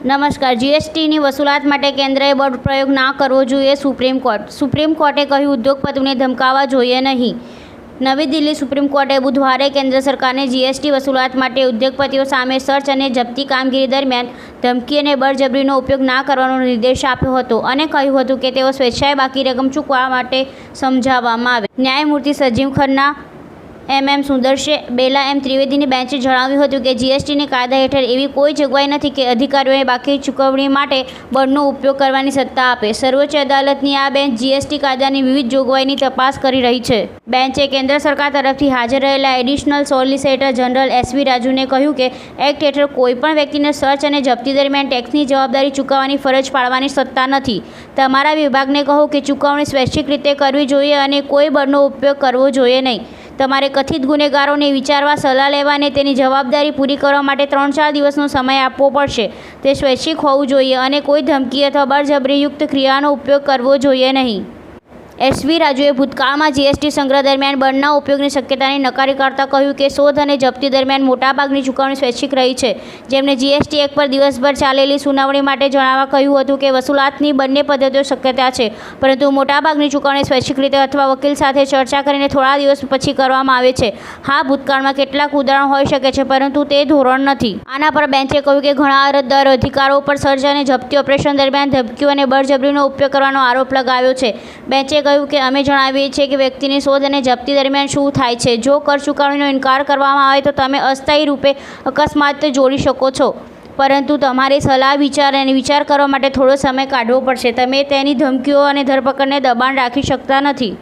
નમસ્કાર. જીએસટીની વસૂલાત માટે કેન્દ્રએ બળ પ્રયોગ ના કરવો જોઈએ, સુપ્રીમ કોર્ટ. સુપ્રીમ કોર્ટે કહ્યું ઉદ્યોગપતિઓને ધમકાવવા જોઈએ નહીં. નવી દિલ્હી સુપ્રીમ કોર્ટે બુધવારે કેન્દ્ર સરકારને જીએસટી વસૂલાત માટે ઉદ્યોગપતિઓ સામે સર્ચ અને જપ્તી કામગીરી દરમિયાન ધમકી અને બળજબરીનો ઉપયોગ ના કરવાનો નિર્દેશ આપ્યો હતો અને કહ્યું હતું કે તેઓ સ્વેચ્છાએ બાકી રકમ ચૂકવવા માટે સમજાવવામાં આવે. ન્યાયમૂર્તિ સજીવ ખન્ના એમ એમ સુંદરશે બેલા એમ ત્રિવેદીની બેન્ચે જણાવ્યું હતું કે જીએસટીની કાયદા હેઠળ એવી કોઈ જોગવાઈ નથી કે અધિકારીઓએ બાકી ચૂકવણી માટે બળનો ઉપયોગ કરવાની સત્તા આપે. સર્વોચ્ચ અદાલતની આ બેન્ચ જીએસટી કાયદાની વિવિધ જોગવાઈની તપાસ કરી રહી છે. બેન્ચે કેન્દ્ર સરકાર તરફથી હાજર રહેલા એડિશનલ સોલિસિટર જનરલ એસવી રાજુને કહ્યું કે એક્ટ હેઠળ કોઈપણ વ્યક્તિને સર્ચ અને જપ્તી દરમિયાન ટેક્સની જવાબદારી ચૂકવવાની ફરજ પાડવાની સત્તા નથી. તમારા વિભાગને કહો કે ચૂકવણી સ્વૈચ્છિક રીતે કરવી જોઈએ અને કોઈ બળનો ઉપયોગ કરવો જોઈએ નહીં. તમારે કથિત ગુનેગારોને વિચારવા સલાહ લેવા અને તેની જવાબદારી પૂરી કરવા માટે ત્રણ ચાર દિવસનો સમય આપવો પડશે. તે સ્વૈચ્છિક હોવું જોઈએ અને કોઈ ધમકી અથવા બળજબરીયુક્ત ક્રિયાનો ઉપયોગ કરવો જોઈએ નહીં. એસવી રાજુએ ભૂતકાળમાં જીએસટી સંગ્રહ દરમિયાન બળના ઉપયોગની શક્યતાને નકારી કાઢતા કહ્યું કે શોધ અને જપ્તી દરમિયાન મોટાભાગની ચૂકવણી સ્વૈચ્છિક રહી છે. જેમને જીએસટી એક પર દિવસભર ચાલેલી સુનાવણી માટે જણાવવા કહ્યું હતું કે વસૂલાતની બંને પદ્ધતિઓ શક્યતા છે, પરંતુ મોટાભાગની ચૂકવણી સ્વૈચ્છિક રીતે અથવા વકીલ સાથે ચર્ચા કરીને થોડા દિવસ પછી કરવામાં આવે છે. હા, ભૂતકાળમાં કેટલાક ઉદાહરણ હોઈ શકે છે, પરંતુ તે ધોરણ નથી. આના પર બેન્ચે કહ્યું કે ઘણા અરજદાર અધિકારો પર સર્જ અને જપ્તી ઓપરેશન દરમિયાન ધમકીઓ અને બળજબરીનો ઉપયોગ કરવાનો આરોપ લગાવ્યો છે. બેન્ચે કહ્યું કે અમે જણાવીએ છીએ કે વ્યક્તિની શોધ અને જપ્તી દરમિયાન શું થાય છે. જો કર ચૂકવણીનો ઇનકાર કરવામાં આવે તો તમે અસ્થાયી રૂપે અકસ્માત જોડી શકો છો. પરંતુ તમારે સલાહ, વિચાર અને વિચાર કરવા માટે થોડો સમય કાઢવો પડશે. તમે તેની ધમકીઓ અને ધરપકડને દબાણ રાખી શકતા નથી.